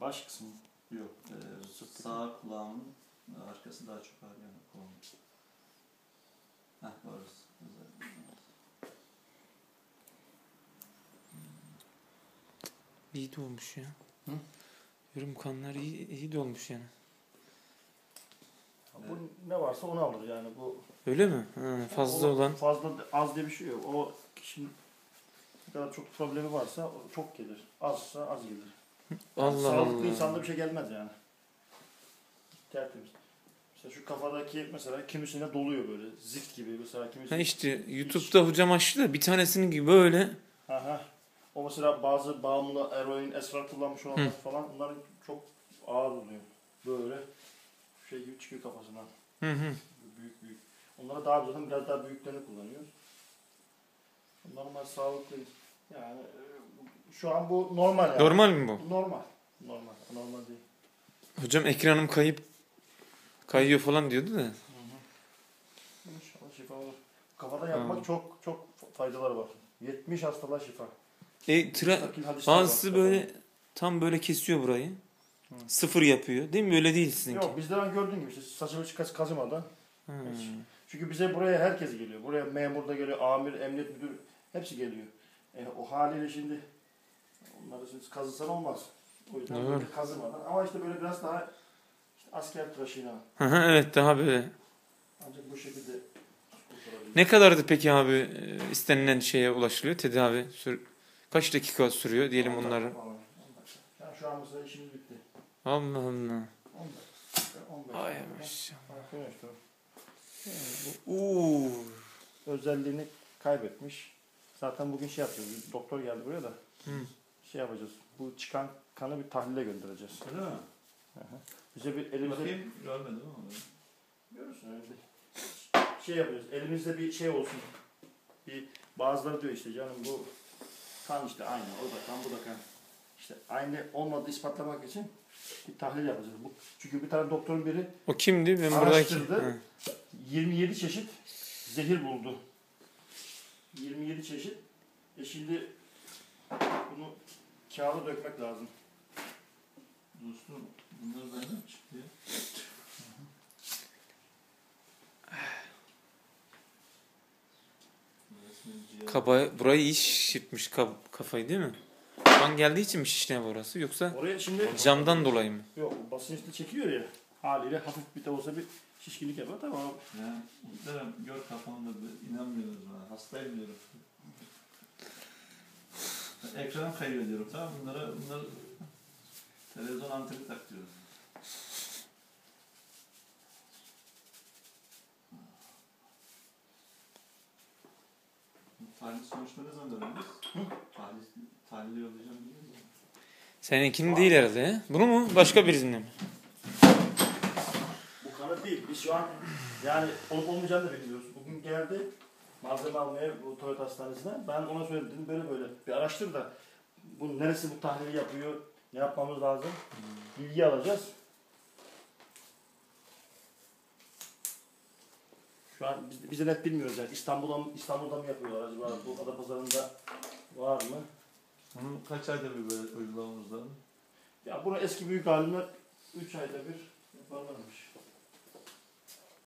Baş kısmı. Yok. E, sağ kulağımın arkası daha çok ağrıyor. Yani kolum. Heh orası. Güzel. İyi de olmuş ya. Hı? Yorum kanlar iyi, iyi de olmuş yani. Bu ne varsa onu alır yani bu. Öyle mi? Ha, fazla o- olan. Fazla az diye bir şey yok. O kişinin ne kadar çok problemi varsa çok gelir. Azsa az gelir. Allah Sağlıklı Allah. insanda bir şey gelmez yani. Tertemiz. Mesela şu kafadaki mesela kimisine doluyor böyle zift gibi mesela Ha kimisine. işte YouTube'da hocam açtı da bir tanesinin gibi böyle. Ha ha. O mesela bazı bağımlı eroin, esrar kullanmış olanlar Hı. falan bunların çok ağır oluyor. Böyle şey gibi çıkıyor kafasından. Hı hı. Büyük büyük. Onlara daha zaten biraz daha büyüklerini kullanıyoruz. Bunlar sağlıklı. Yani şu an bu normal yani. Normal mi bu? Normal. Normal. Normal değil. Hocam ekranım kayıp kayıyor falan diyordu da. İnşallah şifa olur. Kafadan yapmak Hı. çok çok faydaları var. 70 hastalığa şifa. E, tra bazısı böyle tam böyle kesiyor burayı. Hı. Sıfır yapıyor. Değil mi? Öyle değil sizinki. Yok bizde ben gördüğüm gibi işte saçımı çıkas kazımadan. Ha. Çünkü bize buraya herkes geliyor. Buraya memur da geliyor, amir, emniyet müdürü hepsi geliyor. E, o haliyle şimdi onları şimdi kazısan olmaz. O yüzden Doğru. böyle kazımadan. Ama işte böyle biraz daha işte asker tıraşıyla evet daha böyle. ancak bu şekilde. Ne kadardı peki abi e, istenilen şeye ulaşılıyor tedavi? Sür Kaç dakika sürüyor diyelim dakika onları? dakika. Yani şu an mesela işimiz bitti. Allah Allah. 10 dakika, 15 Ay dakika. maşallah. Uuu. bu özelliğini kaybetmiş. Zaten bugün şey bir Doktor geldi buraya da Hı. Şey yapacağız. Bu çıkan kanı bir tahlile göndereceğiz. Öyle mi? Bize bir elimize Bakayım görmedim ama. Görürsün öyle bir şey yapıyoruz. Elimizde bir şey olsun. Bir bazıları diyor işte canım bu kan işte aynı. O da kan bu da kan. İşte aynı olmadığı ispatlamak için bir tahlil yapacağız. Bu, çünkü bir tane doktorun biri O kimdi? Ben buradaki. Araştırdı. Hı. 27 çeşit zehir buldu. 27 çeşit. E şimdi bunu kağıda dökmek lazım. Dostum bunlar benden çıktı ya. Kaba, burayı iyi şişirtmiş kab- kafayı değil mi? Kan geldiği için mi şişne burası yoksa Oraya şimdi camdan dolayı mı? yok basınçlı çekiyor ya haliyle hafif bir de olsa bir şişkinlik yapar tamam. Ya muhterem gör kafamda bir inanmıyorsunuz bana. Hastayım diyorum. Ekranı kaybediyorum tamam mı? bunlara bunlar televizyon anteni tak diyorum. Tahlil sonuçları ne zaman öğreniriz? Tahlil, tahlil yollayacağım diyor ya. Seninkinin değil herhalde he? Bunu mu? Başka birisinin mi? Bu kanı değil. Biz şu an yani olup olmayacağını da bilmiyoruz. Bugün geldi malzeme almaya bu Toyota Hastanesi'ne. Ben ona söyledim böyle böyle bir araştır da bu neresi bu tahlili yapıyor, ne yapmamız lazım bilgi alacağız. Şu an biz, biz de net bilmiyoruz yani İstanbul'da mı, İstanbul'da mı yapıyorlar acaba bu Adapazarı'nda var mı? Bunu kaç ayda bir böyle uygulamamız lazım? Ya bunu eski büyük alimler 3 ayda bir yaparlarmış.